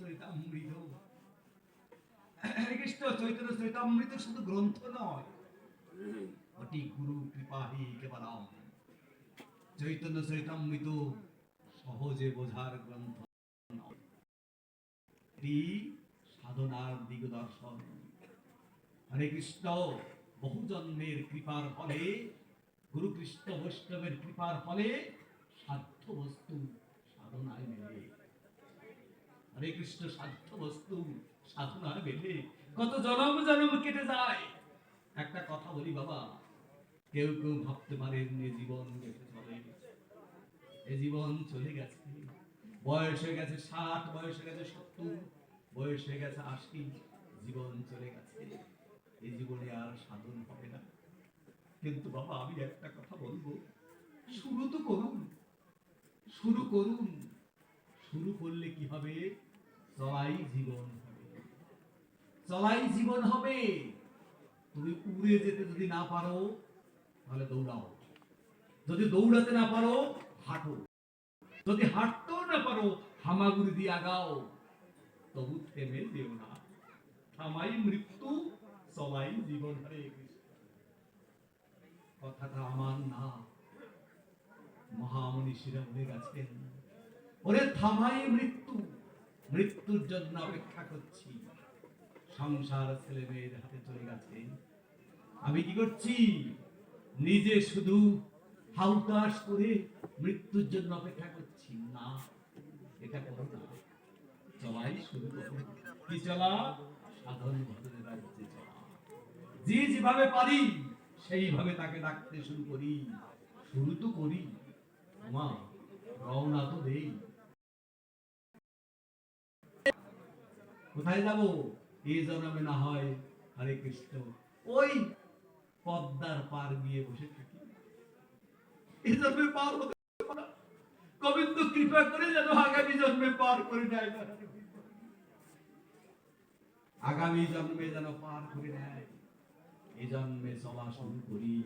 চৈতামৃত। চৈতন্য চৈতামৃত শুধু গ্রন্থ নয় অতি গুরু কৃপাহি চৈতন্য চৈতামৃত সহজে বোঝার গ্রন্থ সাধনার দিগদর্শন। হরে কৃষ্ণ, বহু জন্মের কৃপার ফলে, গুরু কৃষ্ণ বৈষ্ণবের কৃপার ফলে সাধ্য বস্তু হরে কৃষ্ণ, সাধ্য বস্তু সাধনায় মেলে কত জনম জনম কেটে যায়। একটা কথা বলি বাবা, কেউ কেউ ভাবতে পারেন যে জীবন গেছে চলে। এ জীবন চলে গেছে। বয়স হয়ে গেছে ষাট, বয়স হয়ে গেছে সত্তর, বয়স হয়ে গেছে আশি, জীবন চলে গেছে। এই জীবনে আর সাধন হবে না। কিন্তু বাবা, আমি একটা কথা বলব, শুরু তো করুন, শুরু করুন। শুরু করলে কি হবে? চলাই জীবন চলাই জীবন হবে। তুমি উড়ে যেতে যদি না পারো, তাহলে দৌড়াও। যদি দৌড়াতে না পারো, হাঁটো। যদি হাঁটতেও না পারো, হামাগুড়ি দিয়ে আগাও। তবু থেমে যেও না। থামাই মৃত্যু, চলাই জীবন হরে কথাটা আমার না। মহামনীষীরা বলে গেছেন ওরে থামাই মৃত্যু। মৃত্যুর জন্য অপেক্ষা করছি। সংসার ছেলে মেয়ের হাতে চলে গেছে। আমি কি করছি? নিজে শুধু হাউতাস করে মৃত্যুর জন্য অপেক্ষা করছি। না, এটা করো না। চলাই শুরু করো। কি চলা? সাধন ভজনের রাজ্যে চলা। যে যেভাবে পারি, সেইভাবে তাকে ডাকতে শুরু করি। শুরু তো করি। মা রওনা তো দেই। কোথায় যাব? এ জন্মে না হয় হরে কৃষ্ণ। ওই পদ্মার পার গিয়ে বসে থাকি। এ জন্মে পার হতে গোবিন্দ কৃপা করে যেন আগামী জন্মে পার করে নেয় আগামী জন্মে যেন পার করে নেয়। এই জন্মে চলা শুরু করি।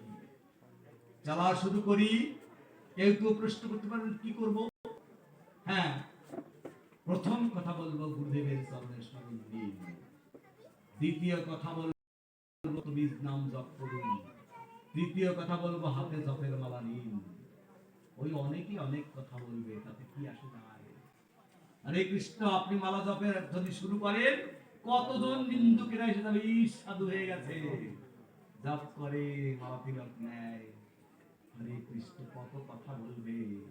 চলা শুরু করি। কেউ কেউ প্রশ্ন করতে পারেন, কি করব? হ্যাঁ প্রথম কথা বলব, গুরুদেবের চরণের স্মরণ দিন দ্বিতীয় কথা বলব বীজ নাম জপ করুন। তৃতীয় কথা বলব, হাতে জপের মালা নিন। ওই অনেকেই অনেক কথা বলবে, তাতে কি আসে হরে কৃষ্ণ, আপনি মালা জপের যদি শুরু করেন, কতজন নিন্দুকেরা এসে যাবে? সাধু হয়ে গেছে। জপ করে, মালা তিলক নেয়। হরে কৃষ্ণ, কত কথা বলবে?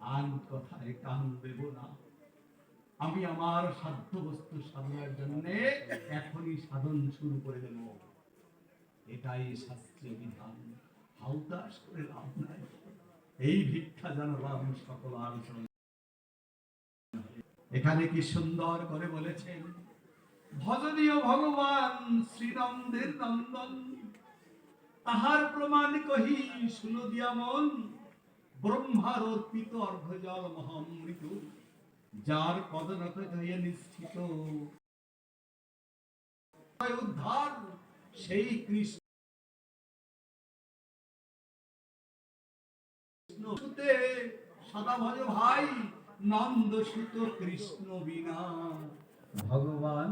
আর কথায় কান দেব না। আমি আমার সাধ্য বস্তু সাধনার জন্য এখনই সাধন শুরু করে দেব। এটাই শাস্ত্রীয় বিধান। হাউতাস করে লাভ নাই। এই ভিক্ষা জানালাম সকল আলোচনা এখানে কি সুন্দর করে বলেছেন, ভজনীয় ভগবান শ্রীনন্দের নন্দন। তাহার প্রমাণ কহি, শুনো দিয়া মন। ব্রহ্মার অর্পিত অর্ঘ জল মহামৃত যার পদনত হয়ে নিশ্চিত। উদ্ধার, সেই কৃষ্ণ। সদা ভজ ভাই, নন্দ সুত কৃষ্ণ বিনা। ভগবান